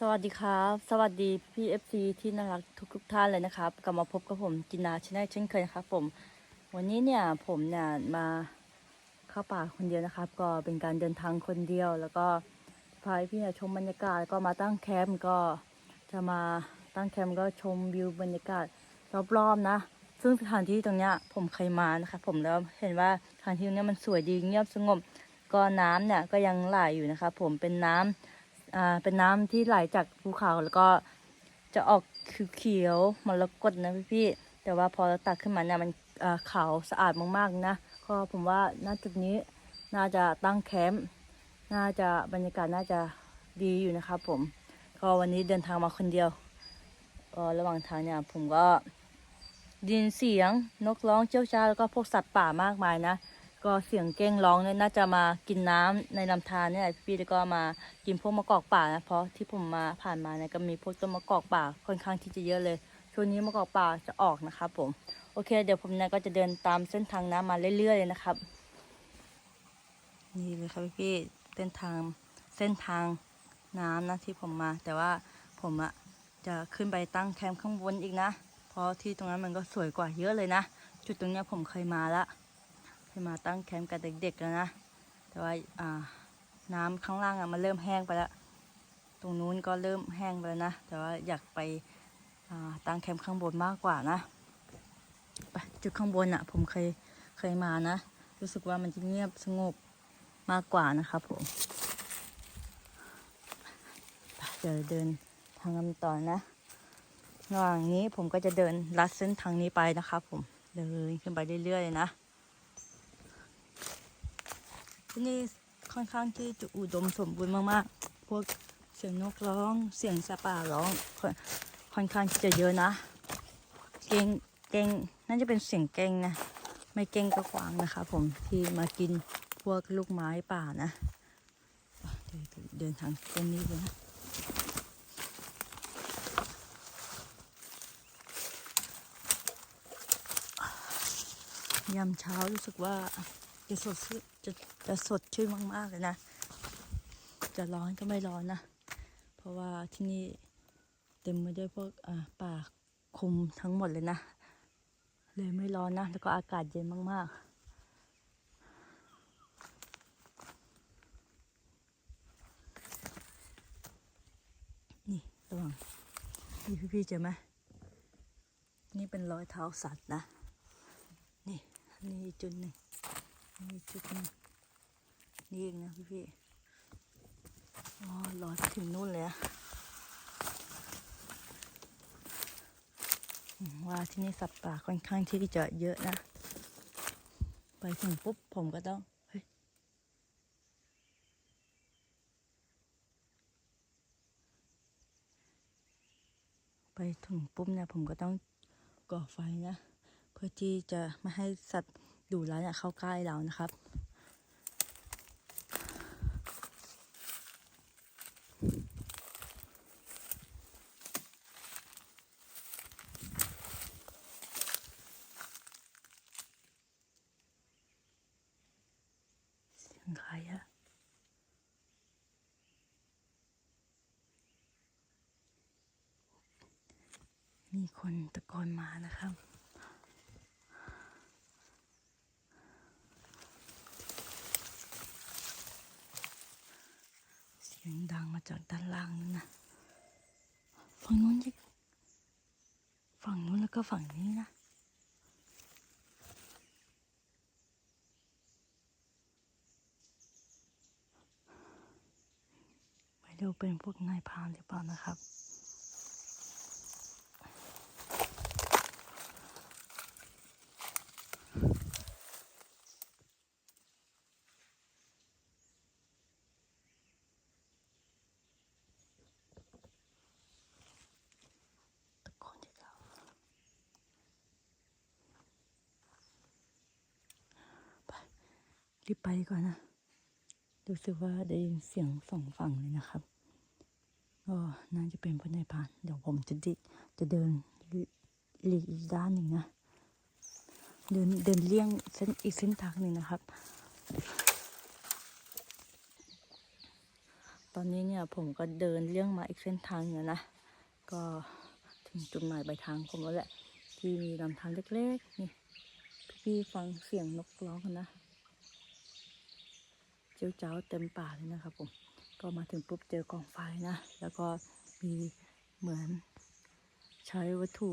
สวัสดีครับ สวัสดีพี่เอฟซีที่น่ารักทุกทุกท่านเลยนะครับ กลับมาพบกับผมจินนาชแนลเช่นเคยนะครับผม วันนี้เนี่ยผมเนี่ยมาเข้าป่าคนเดียวนะครับ ก็เป็นการเดินทางคนเดียว แล้วก็พาพี่เนี่ยชมบรรยากาศแล้วก็มาตั้งแคมป์ก็จะมาตั้งแคมป์ก็ชมวิวบรรยากาศรอบๆนะ ซึ่งสถานที่ตรงเนี้ยผมเคยมานะครับผมแล้วเห็นว่าสถานที่ตรงเนี้ยมันสวยดีเงียบสงบก็น้ำเนี่ยก็ยังไหลอยู่นะครับผมเป็นน้ำ อ่าเป็นน้ำที่ไหลจากภูเขาแล้วก็จะออกเขียวๆมรกตนะพี่ๆแต่ว่าพอเราตักขึ้นมาเนี่ยมันอ่าขาวสะอาดมากๆนะก็ผมว่าณจุดนี้น่าจะตั้งแคมป์น่าจะบรรยากาศน่าจะดีอยู่นะครับผมก็วันนี้เดินทางมาคนเดียวก็ระหว่างทางเนี่ยผมก็ดินเสียงนกร้องเจ้าจ้าแล้วก็พวกสัตว์ป่ามากมายนะ ก็เสียงเก้งร้องเนี่ยน่าจะมากินน้ำในลำธารเนี่ยแหละพี่แล้วก็มากินพวกมะกอกป่านะเพราะที่ผมมาผ่านมาเนี่ยก็มีพวกต้นมะกอกป่าค่อนข้างที่จะเยอะเลยช่วงนี้มะกอกป่าจะออกนะครับผมโอเค เดี๋ยวผมเนี่ยก็จะเดินตามเส้นทางน้ำมาเรื่อยๆเลยนะครับ นี่เลยครับพี่เส้นทางเส้นทางน้ำนะที่ผมมา แต่ว่าผมอะจะขึ้นไปตั้งแคมป์ข้างบนอีกนะ เพราะที่ตรงนั้นมันก็สวยกว่าเยอะเลยนะ จุดตรงเนี้ยผมเคยมาละ ให้มาตั้งแคมป์กับเด็กๆแล้วนะ แต่ว่าอ่าน้ำข้างล่างอะมันเริ่มแห้งไปแล้ว ตรงนู้นก็เริ่มแห้งไปแล้วนะ แต่ว่าอยากไปอ่าตั้งแคมป์ข้างบนมากกว่านะไปจุดข้างบนอะผมเคยเคยมานะ รู้สึกว่ามันจะเงียบสงบมากกว่านะครับผมไปเดี๋ยวเดินทางกันต่อนะระหว่างนี้ผมก็จะเดินลัดเส้นทางนี้ไปนะครับผม เดินขึ้นไปเรื่อยๆเลยนะ ที่นี่ค่อนข้างที่จะอุดมสมบูรณ์มากๆ พวกเสียงนกร้อง เสียงสัตว์ป่าร้องค่อนค่อนข้างที่จะเยอะนะ เก่งเก่งน่าจะเป็นเสียงเก่งนะ ไม่เก่งก็ขวางนะคะ ผมที่มากินพวกลูกไม้ป่านะเด,เดินทางเส้นนี้เลยนะยามเช้ารู้สึกว่าจะสดชื่น จะจะสดชื่นมากๆเลยนะ จะร้อนก็ไม่ร้อนนะ เพราะว่าที่นี่เต็มไปด้วยพวกป่าคุมทั้งหมดเลยนะ เลยไม่ร้อนนะ แล้วก็อากาศเย็นมากๆนี่ระวังนี่พี่ๆเจอไหมนี่เป็นรอยเท้าสัตว์นะ นี่นี่จุดหนึ่ง นี่จุดนึงนี่เองนะพี่พี่อ๋อลอยถึงนู่นเลยอะว่าที่นี่สัตว์ป่าค่อนข้างที่จะเยอะนะ ไปถึงปุ๊บผมก็ต้องไปถึงปุ๊บเนี่ยผมก็ต้องก่อไฟนะ เพื่อที่จะไม่ให้สัตว์ ดุร้ายเนี่ยเข้าใกล้เรานะครับ เสียงใครอะมีคนตะโกนมานะครับ เสียงดังมา จากด้านล่างนั่นนะฝั่งนู้นจะฝั่งนู้นแล้วก็ฝั่งนี้นะไม่รู้เป็นพวกนายพานหรือเปล่านะครับ ตะโกนที่เราไป รีบไปก่อนนะรู้สึกว่าได้ยินเสียงสองฝั่งเลยนะครับก็น่าจะเป็นพระนายพานเดี๋ยวผมจะดิจะเดินหลีกอีกด้านหนึ่งนะ เดินเดินเลี่ยงเส้นอีกเส้นทางหนึ่งนะครับ ตอนนี้เนี่ยผมก็เดินเลี่ยงมาอีกเส้นทางหนึงแล้วนะ ก็ถึงจุดหมายปลายทางผมแล้วแหละ ที่มีลำธารเล็กๆนี่พี่ๆฟังเสียงนกร้องกันนะ เจ้าเจ้าเต็มป่าเลยนะครับผมก็มาถึงปุ๊บเจอกองไฟนะ แล้วก็มีเหมือนใช้วัตถุ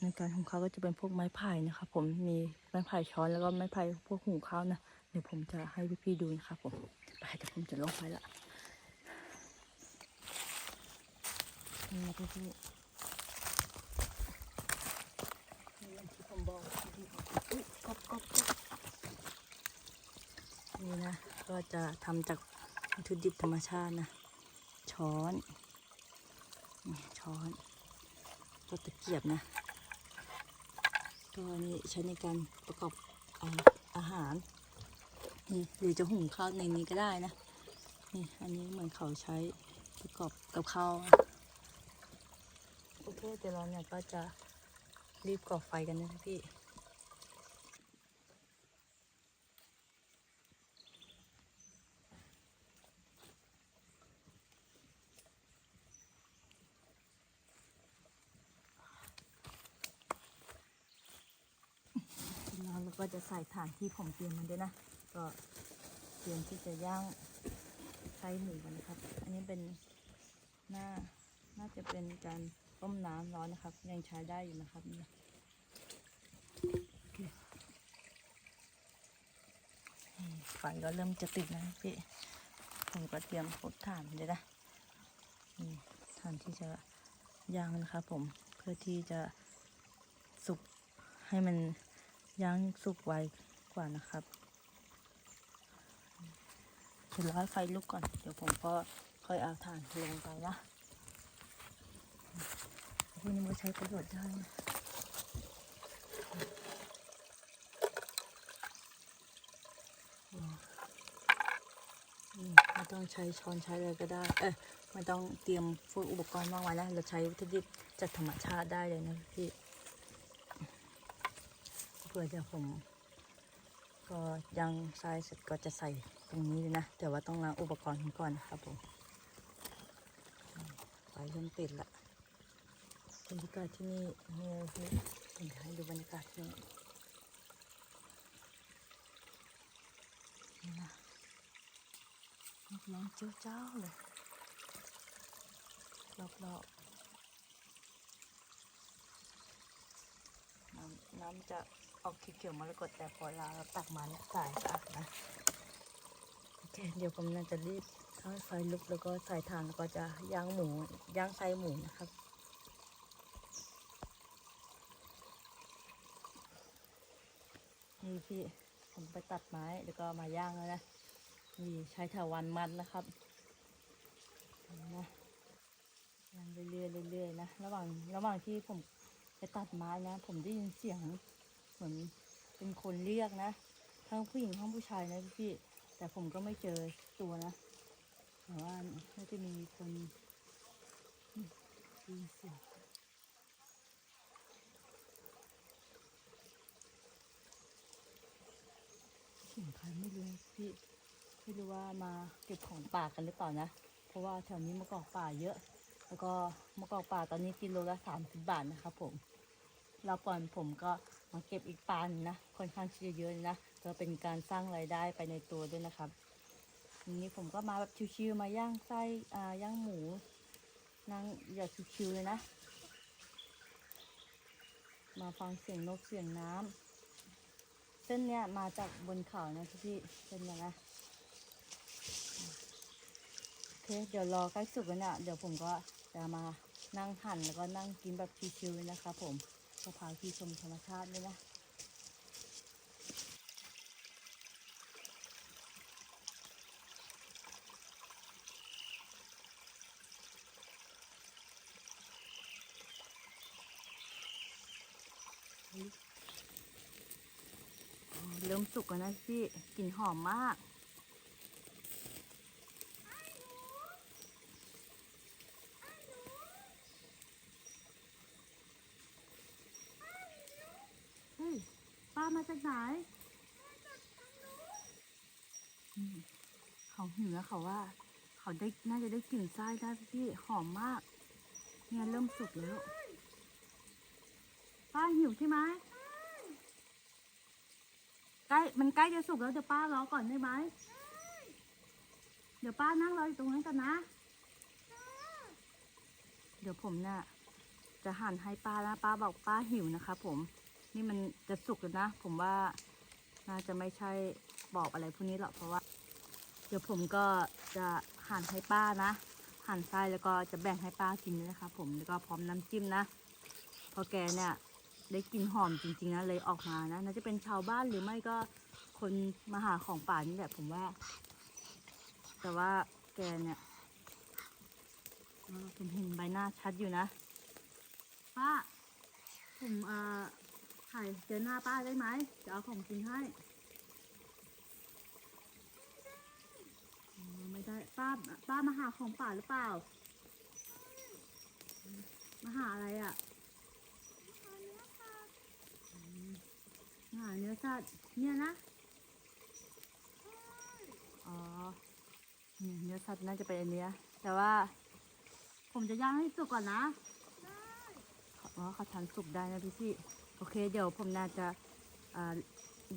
ในการหุงข้าวก็จะเป็นพวกไม้ไผ่นะครับผมมีไม้ไผ่ช้อนแล้วก็ไม้ไผ่พวกหุงข้าวนะเดี๋ยวผมจะให้พี่ๆดูนะครับผมไปเดี๋ยวผมจะลงไปละนี่นะพี่ๆนี่ย่างที่ผมบอกพี่ๆอุ๊ยกบกบกบนี่นะ ก็จะทำจากวัตถุดิบธรรมชาตินะ ช้อนนี่ช้อนก็ตะเกียบนะก็นี่ใช้ในการประกอบอาอาหารนี่หรือจะหุงข้าวในนี้ก็ได้นะนี่อันนี้เหมือนเขาใช้ประกอบกับข้าวโอเคเดี๋ยวเราเนี่ยก็จะรีบก่อไฟกันนะพี่ แล้วเราก็จะ ใส่ฐานที่ผมเตรียมมันด้วยนะ ก็เตรียมที่จะย่างไส้หมูกันนะครับ อันนี้เป็นหน้าน่าจะเป็นการต้มน้ำร้อนนะครับ ยังใช้ได้อยู่นะครับนี่โอเนี่ไฟก็เริ่มจะติดนะพี่ผมก็เตรียมพวกถ่านเลยนะถ่านที่จะย่างนะครับผมเพื่อที่จะสุกให้มัน ย่างสุกไวกว่านะครับเดี๋ยวรอให้ไฟลุกก่อน เดี๋ยวผมก็ค่อยเอาถ่านลงไปนะพวกนี้มันใช้ประโยชน์ได้นะอืมไม่ต้องใช้ช้อนใช้อะไรก็ได้ เอ้ยไม่ต้องเตรียมพวกอุปกรณ์มากมายนะเราใช้วัตถุดิบจากธรรมชาติได้เลยนะพี่ เพื่อจะผมก็ยังทรายเสร็จก็จะใส่ตรงนี้เลยนะ แต่ว่าต้องล้างอุปกรณ์ก่อนนะครับผมไฟเริ่มติดละบรรยากาศที่นี่เนี่เลยพี่ผมจะให้ดูบรรยากาศที่นี่นี่นะนกร้องเจ้าเจ้าเลยรอบๆน้ำน้ำจะ ออกเขียวๆมรกตแต่พอเราตักมาเนี่ยใสสะอาดนะโอเคเดี๋ยวผมน่าจะรีบเข้าไฟลุกแล้วก็ใส่ถ่านแล้วก็จะย่างหมูย่างไส้หมูนะครับนี่พี่ผมไปตัดไม้แล้วก็มาย่างแล้วนะนี่ใช้ถาวันมันนะครับนไหมย่างเรื่อยๆเรื่อยๆนะระหว่างระหว่างที่ผมไปตัดไม้นะ ผมได้ยินเสียง เหมือนเป็นคนเรียกนะ ทั้งผู้หญิงทั้งผู้ชายนะพี่ แต่ผมก็ไม่เจอตัวนะแต่ว่าน่าจะมีคนยินเสียงเสียงใครไม่รู้พี่ไม่รู้ว่ามาเก็บของป่ากันหรือเปล่านะ เพราะว่าแถวนี้มะกอกป่าเยอะ แล้วก็มะกอกป่าตอนนี้กิโลละสามสิบบาทนะครับผม เราก่อนผมก็ มาเก็บอีกปานนะค่อนข้างที่จะเยอะเลยนะก็เป็นการสร้างรายได้ไปในตัวด้วยนะครับนี้ผมก็มาแบบชิวๆมาย่างไส้อ่าย่างหมูนั่งอย่าชิวๆเลยนะ มาฟังเสียงนกเสียงน้ำเส้นเนี้ยมาจากบนเขานะพี่เส้นเนี้ยนะโอเคเดี๋ยวรอใกล้สุกแล้วเนี่ยเดี๋ยวผมก็จะมานั่งหั่นแล้วก็นั่งกินแบบชิวๆเลยนะครับผม จะพาพี่ชมธรรมชาติด้วยนะเริ่มสุกแล้วนะพี่กลิ่นหอมมาก เฮ้ย ป้า มาจากไหนเขาหิวแล้วเขาว่า เขาได้น่าจะได้กลิ่นไส้ได้พี่หอมมาก เนี่ยเริ่มสุกแล้วป้าหิวใช่ไหมใกล้มันใกล้จะสุกแล้วเดี๋ยวป้ารอก่อนได้ไหมเดี๋ยวป้านั่งรออยู่ตรงนั้นกันนะ เดี๋ยวผมเนี่ยจะหั่นให้ป้าแล้วป้าบอกป้าหิวนะคะผม นี่มันจะสุกแล้วนะ ผมว่าน่าจะไม่ใช่บอกอะไรพวกนี้หรอกเพราะว่า เดี๋ยวผมก็จะหั่นให้ป้านะหั่นไส้แล้วก็จะแบ่งให้ป้ากินด้วยนะคะ ผมแล้วก็พร้อมน้ำจิ้มนะพอแกเนี่ยได้กินหอมจริงๆนะเลยออกมานะน่าจะเป็นชาวบ้านหรือไม่ก็คนมาหาของป่านี่แหละผมว่า แต่ว่าแกเนี่ยเออผมเห็นใบหน้าชัดอยู่นะป้าผมเอ่อ ถ่ายเจอหน้าป้าได้ไหมจะเอาของกินให้อ๋อไม่ได้ป้าป้ามาหาของป่าหรือเปล่า มาหาอะไรอะอันนี้ค่ะมาหาเนื้อสัตว์เนี่ยนะ อ๋อเนี่ยเนื้อสัตว์น่าจะเป็นอันเนี้ย แต่ว่า ผมจะย่างให้สุกก่อนนะได้อ๋อเขาทานสุกได้นะพี่พี่ โอเค เดี๋ยวผมน่าจะ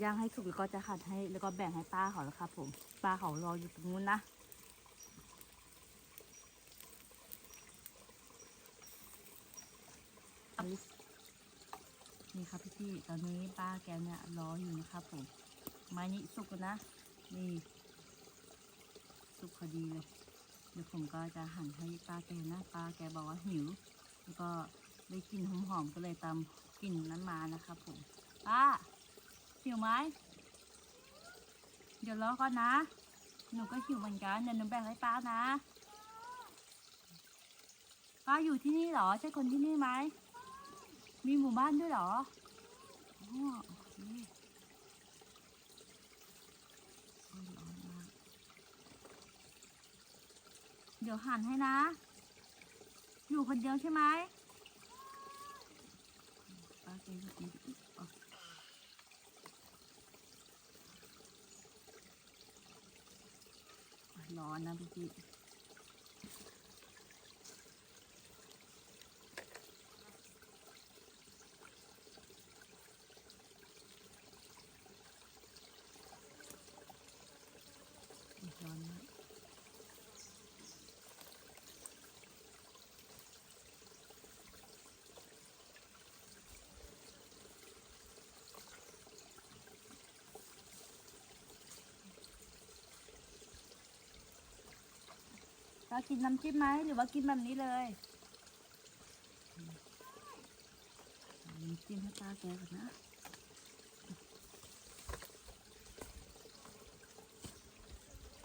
ย่างให้สุกแล้วก็จะหั่นให้ แล้วก็แบ่งให้ป้าเขาแล้วครับผมป้าเขารออยู่ตรงนู้นนะนี่ครับพี่พี่ตอนนี้ป้าแกเนี่ยรออยู่นะครับผมไม้นี้สุกนะ นี่ สุกพอดีเลยเดี๋ยวผมก็จะหั่นให้ป้าแกนะป้าแกบอกว่าหิว แล้วก็ได้กลิ่นหอมๆก็เลยตาม กลิ่นนั้นมานะครับผมป้าหิวไหมเดี๋ยวรอก่อนนะ หนูก็หิวเหมือนกันเดี๋ยวหนูแบ่งให้ป้านะป้าอยู่ที่นี่เหรอ ใช่คนที่นี่ไหม มีหมู่บ้านด้วยเหรออ๋อโอเคเดี๋ยวหั่นให้นะ อยู่คนเดียวใช่ไหม ร้อนนะพี่ ป้ากินน้ำจิ้มไหมหรือว่ากินแบบนี้เลยอืมเอาน้ำจิ้มให้ป้าแกก่อนนะ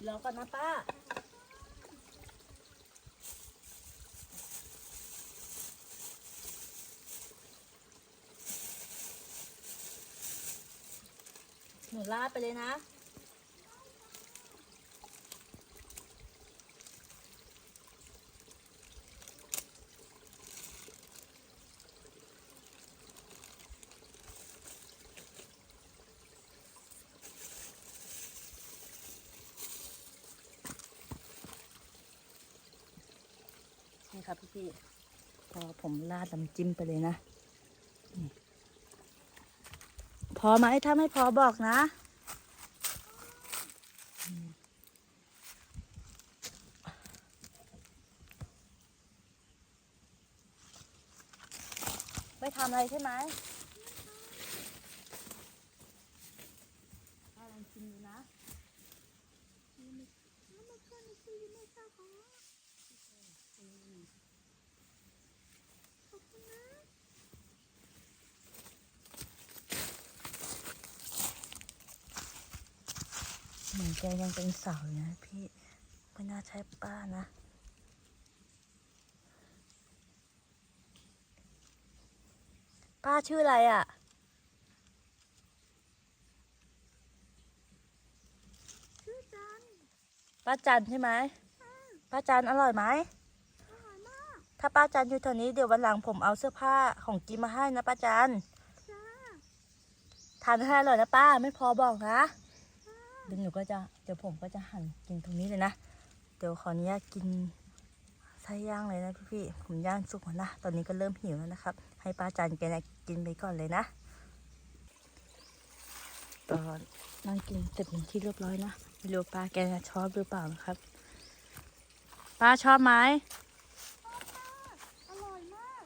รอก่อนนะป้าหนูลาดไปเลยนะ ครับพี่พี่พอผมราดน้ำจิ้มไปเลยนะนี่พอไหมถ้าไม่พอบอกนะอืมไม่ทำอะไรใช่ไหมป้าลองชิมดูนะนี่มันแล้วมันก็นี่คือไม่ทราบของขอบคุณนะ เหมือนแกยังเป็นสาวอยู่นะพี่ ไม่น่าใช่ป้านะป้าชื่ออะไรอะ่ะ ชื่อจันป้าจันใช่ไหมป้าจันอร่อยไหม ถ้าป้าจันอยู่แถวนี้เดี๋ยววันหลังผมเอาเสื้อผ้าของกินมาให้นะป้าจันจ้าทานให้อร่อยนะป้าไม่พอบอกนะเดี๋ยวหนูก็จะเดี๋ยวผมก็จะหั่นกินตรงนี้เลยนะ เดี๋ยวขออนุญาตกินไส้ย่างเลยนะพี่ๆผมย่างสุกแล้วนะตอนนี้ก็เริ่มหิวแล้วนะครับ ให้ป้าจันแกนะกินไปก่อนเลยนะตอนนั่งกินเสร็จเป็นที่เรียบร้อยนะไม่รู้ป้าแกจะชอบหรือเปล่านะครับ ป้าชอบไหม อร่อยมาก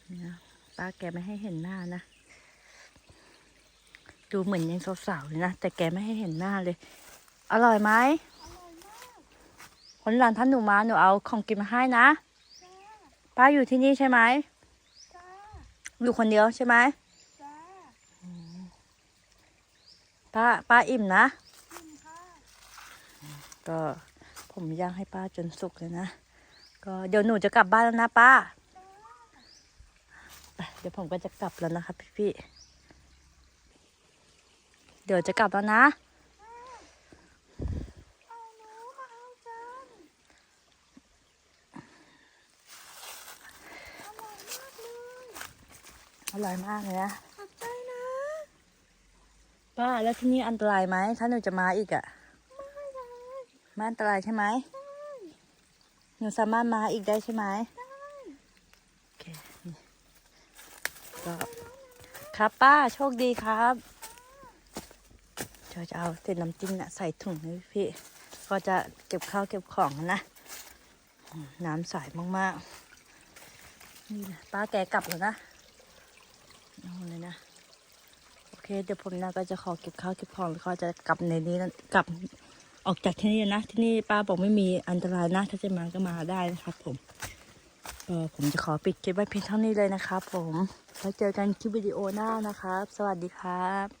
เนี่ยป้าแกไม่ให้เห็นหน้านะ ดูเหมือนยังสาวๆเลยนะ แต่แกไม่ให้เห็นหน้าเลย อร่อยไหมอร่อยมากคนหลังท่านหนูมาหนูเอาของกินมาให้นะจ้าป้าอยู่ที่นี่ใช่ไหมจ้าอยู่คนเดียวใช่ไหมจ้าป้าป้าอิ่มนะกินค่ะก็ผมย่างให้ป้าจนสุกเลยนะ ก็เดี๋ยวหนูจะกลับบ้านแล้วนะป้าจ้าไป เดี๋ยวผมก็จะกลับแล้วนะครับพี่ๆเดี๋ยวจะกลับแล้วนะเอาหนูมาเอาจันอร่อยมากเลยอร่อยมากเลยนะขอบใจนะ ป้าแล้วที่นี่อันตรายไหม ถ้าหนูจะมาอีกอะ่ะไม่เลยไม่อันตรายใช่ไหมหนูสามารถมาอีกได้ใช่ไหมได้ โอเคนี่ ก็ครับป้าโชคดีครับเราจะเอาเศษน้ำจิ้มเนี่ยใส่ถุงให้พี่ ก็จะเก็บข้าวเก็บของนะ น้ำใสมากๆ นี่นะป้าแกกลับแล้วนะเอาเลยนะ โอเค เดี๋ยวผมนะก็จะขอเก็บข้าวเก็บของแล้วก็จะกลับในนี้กลับออกจากที่นี่นะ ที่นี่ป้าบอกไม่มีอันตรายนะ ถ้าจะมาก็มาได้นะครับผมก็ผมจะขอปิดคลิปไว้เพียงเท่านี้เลยนะครับผม ไว้เจอกันคลิปวิดีโอหน้านะครับ สวัสดีครับ